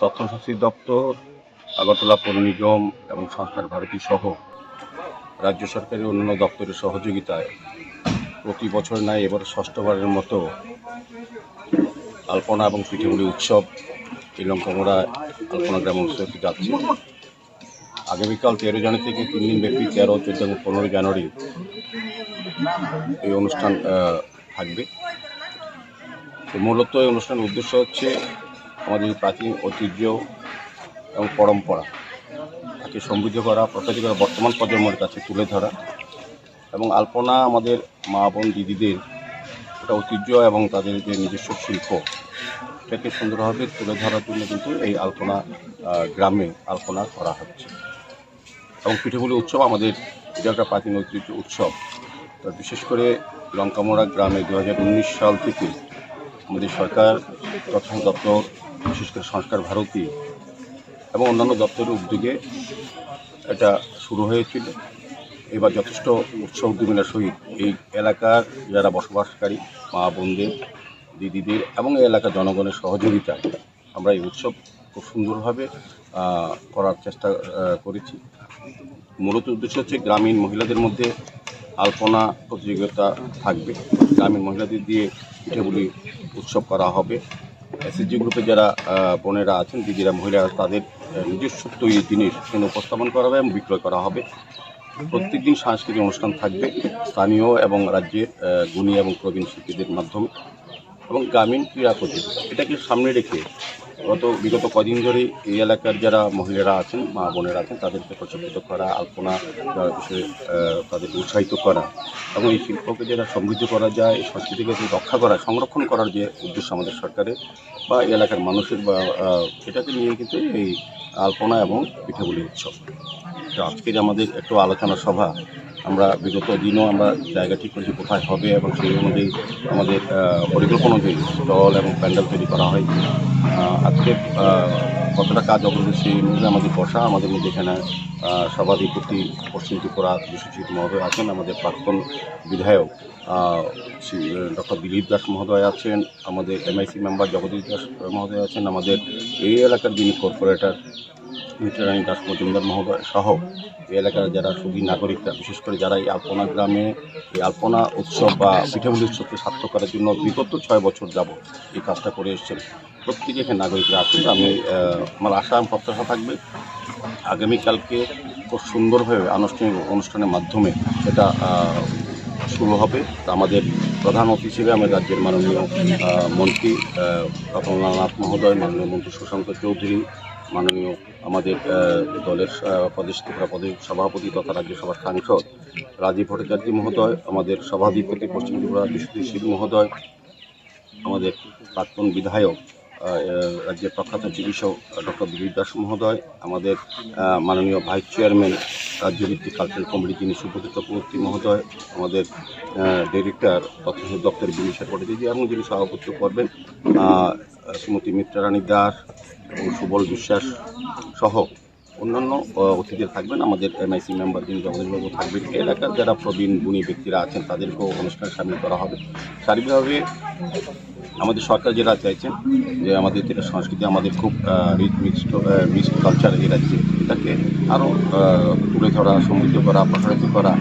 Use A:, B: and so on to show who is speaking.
A: তথ্য সংস্কৃতি দপ্তর, আগরতলা পৌর নিগম এবং সংস্কার ভারতী সহ রাজ্য সরকারের অন্যান্য দপ্তরের সহযোগিতায় প্রতি বছর নাই এবার ষষ্ঠবারের মতো আলপনা এবং পিঠেগুলি উৎসব এই লঙ্কামোড়া আলপনা গ্রাম উৎসবটি যাচ্ছে। আগামীকাল তেরো জানুয়ারি থেকে তিন দিন ব্যাপী তেরো, চোদ্দ এবং পনেরো জানুয়ারি এই অনুষ্ঠান থাকবে। মূলত এই অনুষ্ঠানের উদ্দেশ্য হচ্ছে আমাদের প্রাচীন ঐতিহ্য এবং পরম্পরা, তাকে সমৃদ্ধ করা প্রসারিত করা, বর্তমান প্রজন্মের কাছে তুলে ধরা এবং আলপনা আমাদের মা বোন দিদিদের একটা ঐতিহ্য এবং তাদের যে নিজস্ব শিল্প, এটাকে সুন্দরভাবে তুলে ধরার জন্য কিন্তু এই আলপনা গ্রামে আলপনা করা হচ্ছে। এবং পিঠেপুলি উৎসব আমাদের এটা একটা প্রাচীন ঐতিহ্য উৎসব, তো বিশেষ করে লঙ্কামোড়া গ্রামে দু হাজার উনিশ সাল থেকে আমাদের সরকার তথ্য দপ্তর বিশেষ করে সংস্কার ভারতী এবং অন্যান্য দপ্তরের উদ্যোগে এটা শুরু হয়েছিল। এবার যথেষ্ট উৎসব উদ্যোগিতার সহিত এই এলাকার যারা বসবাসকারী, মা বোনদের, দিদিদের এবং এই এলাকার জনগণের সহযোগিতায় আমরা এই উৎসব খুব সুন্দরভাবে করার চেষ্টা করেছি। মূলত উদ্দেশ্য হচ্ছে গ্রামীণ মহিলাদের মধ্যে আলপনা প্রতিযোগিতা থাকবে। গ্রামীণ মহিলাদের দিয়ে পিঠেগুলি উৎসব করা হবে এসএসজি গ্রুপে যারা বোনেরা আছেন, দিদিরা মহিলারা, তাদের নিজস্ব তৈরি জিনিস এখানে উপস্থাপন করা হবে এবং বিক্রয় করা হবে। প্রত্যেকদিন সাংস্কৃতিক অনুষ্ঠান থাকবে স্থানীয় এবং রাজ্যের গুণী এবং প্রবীণ শিল্পীদের মাধ্যমে এবং গ্রামীণ ক্রীড়া প্রতিযোগিতা। এটাকে সামনে রেখে গত বিগত কদিন ধরে এই এলাকার যারা মহিলারা আছেন মা বোনেরা আছেন তাদেরকে প্রচলিত করা আলপনা বিষয়ে আহ, তাদেরকে উৎসাহিত করা এবং এই শিল্পকে যারা সমৃদ্ধ করা যায় এই সংস্কৃতিকে রক্ষা করা সংরক্ষণ করার যে উদ্দেশ্য আমাদের সরকারের বা এই এলাকার মানুষের বা এটাকে নিয়ে কিন্তু এই আলপনা এবং পিঠাগুলি উৎসব। তো আজকের আমাদের একটু আলোচনা সভা আমরা বিগত দিনও আমরা জায়গা ঠিক করেছি কোথায় হবে এবং সেই অনুযায়ী আমাদের পরিকল্পনা অনুযায়ী স্টল এবং প্যান্ডেল তৈরি করা হয়। আজকে কতটা কাজ অগ্রগতি অনুযায়ী আমাদের বসা, আমাদের মধ্যে এখানে সভাধিপতি পশ্চিম ত্রিপুরা বিশ্বজিৎ মহোদয় আছেন, আমাদের প্রাক্তন বিধায়ক ডক্টর দিলীপ দাস মহোদয় আছেন, আমাদের এমআইসি মেম্বার জগদীশ দাস মহোদয় আছেন, আমাদের এই এলাকার যিনি কর্পোরেটর মিত্রারানী দাস মজুমদার মহোদয় সহ এই এলাকার যারা সুদী নাগরিকরা, বিশেষ করে যারা এই আলপনা গ্রামে এই আলপনা উৎসব বা পিঠাগুলি উৎসবকে সার্থক করার জন্য বিগত ছয় বছর যাব এই কাজটা করে এসেছেন প্রত্যেকে এখানে নাগরিকরা আছেন আমি আমার আশা এবং প্রত্যাশা থাকবে আগামীকালকে খুব সুন্দরভাবে আনুষ্ঠানিক অনুষ্ঠানের মাধ্যমে এটা শুরু হবে। আমাদের প্রধান অতিথি হিসেবে আমাদের রাজ্যের মাননীয় মন্ত্রী আহ, মহোদয় মাননীয় মন্ত্রী সুশান্ত চৌধুরী মাননীয় আমাদের দলের প্রদেশ ত্রিপুরা প্রদেশ সভাপতি তথা রাজ্যসভার সাংসদ রাজীব ভট্টাচার্য মহোদয় আমাদের সভাধিপতি পশ্চিম ত্রিপুরা বিশ্বজিৎ শীল মহোদয় আমাদের প্রাক্তন বিধায়ক রাজ্যের প্রখ্যাত চিকিৎসক ডক্টর বিবির দাস মহোদয়, আমাদের মাননীয় ভাইস চেয়ারম্যান রাজ্যভিত্তিক কালচারাল কমিটি যিনি সুব্রত চক্রবর্তী মহোদয়, আমাদের ডিরেক্টর দপ্তর বিনিশা ভট্টাচার্য এবং যিনি সভাপতিত্ব করবেন শ্রীমতী মিত্রারানী দাস এবং সুবল বিশ্বাস সহ অন্যান্য অতিথিরা থাকবেন। আমাদের এমআইসি মেম্বার যিনি জগদীশবাবু থাকবেন এলাকার যারা প্রবীণ গুণী ব্যক্তিরা আছেন, তাদেরকেও অনুষ্ঠানে সামিল করা হবে। সার্বিকভাবে আমাদের সরকার যেটা চাইছেন, যে আমাদের যেটা সংস্কৃতি, আমাদের খুব রিচ মিক্সড মিক্সড কালচার যেটা আছে, এটাকে আরও তুলে ধরা, সমৃদ্ধ করা, প্রসারিত করা।